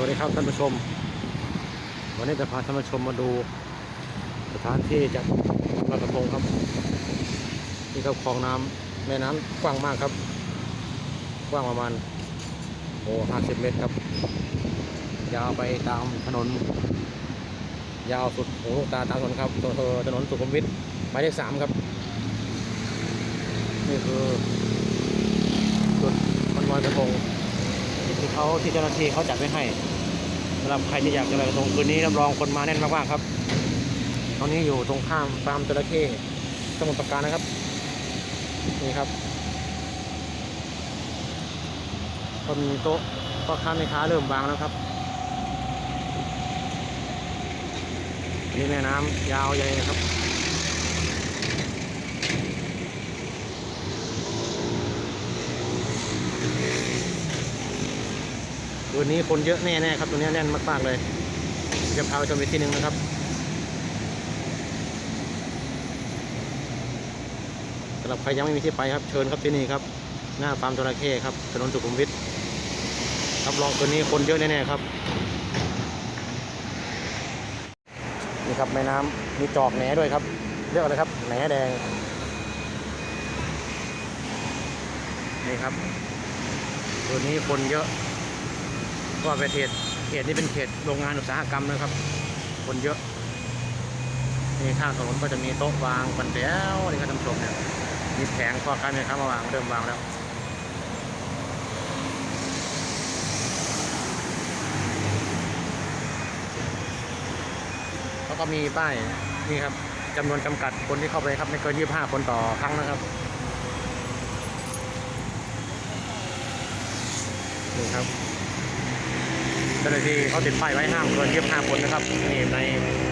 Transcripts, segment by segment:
วัสดีครับท่านผู้ชม วันนี้จะพาท่านผู้ชมมาดูสถานที่จัดลอยกระทงครับนี่ครับคลองน้ำแม่น้ำกว้างมากครับ กว้างประมาณโอ้ห้าสิบเมตรครับ ยาวไปตามถนน ยาวสุดหูลูกตาตามถนนครับตัวถนนสุขุมวิทหมายเลขสามครับ นี่คือจุดมันลอยกระทง เขาที่เจ้าหน้าที่เขาจัดไว้ให้สำหรับใครที่อยากจะลอยกระทงคืนนี้รับรองคนมาแน่นมากๆครับ ตอนนี้อยู่ตรงข้ามฟาร์มจระเข้สมุทรปราการนะครับนี่ครับคนโต๊ะพ่อค้าแม่ค้าเริ่มวางแล้วครับนี่แม่น้ำยาวใหญ่ครับ คืนนี้คนเยอะแน่ๆครับตรงนี้แน่นมากๆเลย จะพาไปชมอีกที่หนึ่งนะครับสำหรับใครยังไม่มีที่ไปครับเชิญครับที่นี่ครับ หน้าฟาร์มจระเข้ครับถนนสุขุมวิทครับรองคืนนี้คนเยอะแน่ๆครับนี่ครับแม่น้ำมีจอกแหนด้วยครับเรียกอะไรครับแหนแดงนี่ครับคืนนี้คนเยอะ ว่าเป็นเขตเขตนี้เป็นเขตโรงงานอุตสาหกรรมนะครับ คนเยอะนี่ข้างถนนก็จะมีโต๊ะวางปันแถวนี่ครับท่านผู้ชมเนี่ยมีแผงพ่อค้าแม่ค้ามาวางเริ่มวางแล้วแล้วก็มีป้ายนี่ครับจำนวนจำกัดคนที่เข้าไปครับไม่เกิน25คนต่อครั้งนะครับนี่ครับ เจ้าหน้าที่เขาติดป้ายไว้ห้ามเกิน25คนนะครับนี่ใน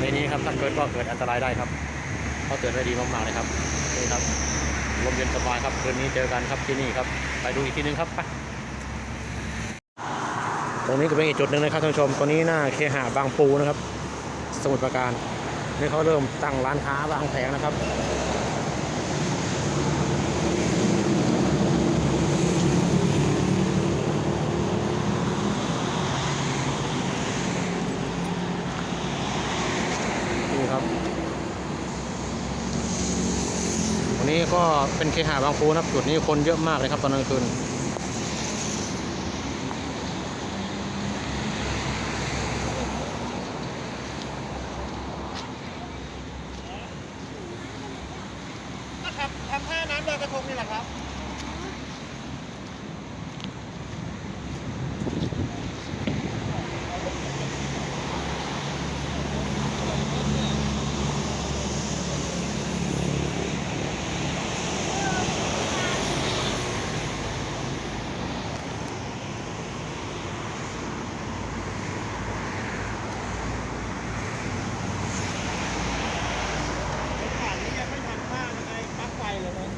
ในนี้ครับถ้าเกิดก็เกิดอันตรายได้ครับเขาเตือนไว้ดีมากๆเลยครับนี่ครับลมเย็นสบายครับคืนนี้เจอกันครับที่นี่ครับ ไปดูอีกทีนึงครับไปตรงนี้ก็เป็นอีกจุดหนึ่งนะครับท่านผู้ชมตรงนี้หน้าเคหะบางปูนะครับ สมุทรปราการนี่เขาเริ่มตั้งร้านค้าวางแผงนะครับ นี่ครับวั นี้ก็เป็นเคหะบางคูนะครับ จุดนี้คนเยอะมากเลยครับตอนกลางคืน ครับทำท่าน้ำลอยกระทงนี่แหละครับ ผ่านนี้ยังไม่ทำท่ายังไงปลั๊กไฟเลยนะ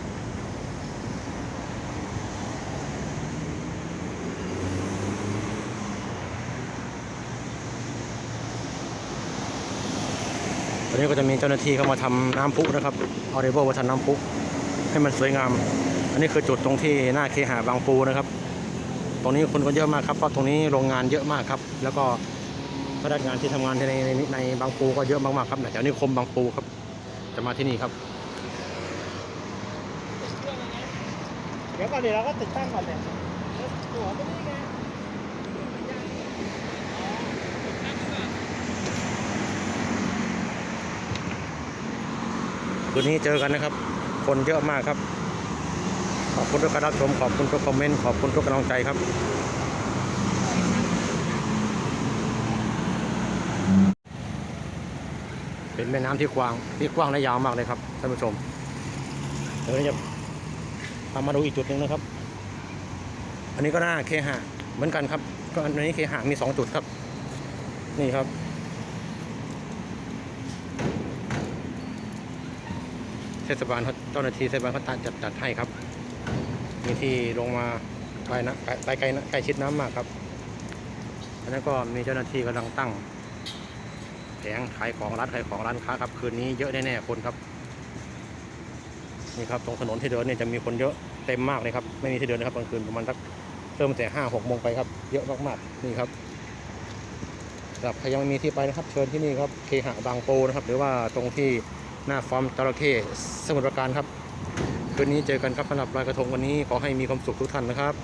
ตอ นนี้ก็จะมีเจ้าหน้าที่เข้ามาทำน้ำพุนะครับเอาเรเบิลมาทำน้ำพุให้มันสวยงาม อันนี้คือจุดตรงที่หน้าเคหะบางปูนะครับ ตรงนี้คนก็เยอะมากครับเพราะตรงนี้โรงงานเยอะมากครับ แล้วก็พนักงานที่ทำงานในในในบางปูก็เยอะมากๆครับแถวนี้คมบางปูครับ จะมาที่นี่ครับ เดี๋ยวก่อนเดี๋ยวเราก็ติดตั้งก่อนเลยหัวไม่ได้ไง คืนนี้เจอกันนะครับ คนเยอะมากครับ ขอบคุณทุกการรับชม ขอบคุณทุกคอมเมนต์ ขอบคุณทุกกำลังใจครับเป็นแม่น้ำที่กว้างที่กว้างและยาวมากเลยครับท่านผู้ชมเดี๋ยวเราจะพามาดูอีกจุดหนึ่งนะครับ อันนี้ก็น่าเคหะเหมือนกันครับ ก็อันนี้เคหะมีสองจุดครับ นี่ครับ เทศบาลเขาเจ้าหน้าที่เทศบาลเขาตัดจัดจัดให้ครับ มีที่ลงมาไปนะไปไปไกลนะใกลชิดน้ำมากครับอันนั้นก็มีเจ้าหน้าที่กำลังตั้งแผงขายของร้านขายของร้านค้าครับ คืนนี้เยอะแน่ๆคนครับนี่ครับตรงถนนที่เดินเนี่ยจะมีคนเยอะเต็มมากเลยครับไม่มีที่เดินนะครับกลางคืนประมาณสักเริ่มตั้งแต่ห้าหกโมงไปครับเยอะมากๆนี่ครับสำหรับใครยังไม่มีที่ไปนะครับ เชิญที่นี่ครับเคหะบางปูนะครับ หรือว่าตรงที่ หน้าฟาร์มจระเข้สมุทรปราการครับ คืนนี้เจอกันครับสำหรับลอยกระทงวันนี้ขอให้มีความสุขทุกท่านนะครับ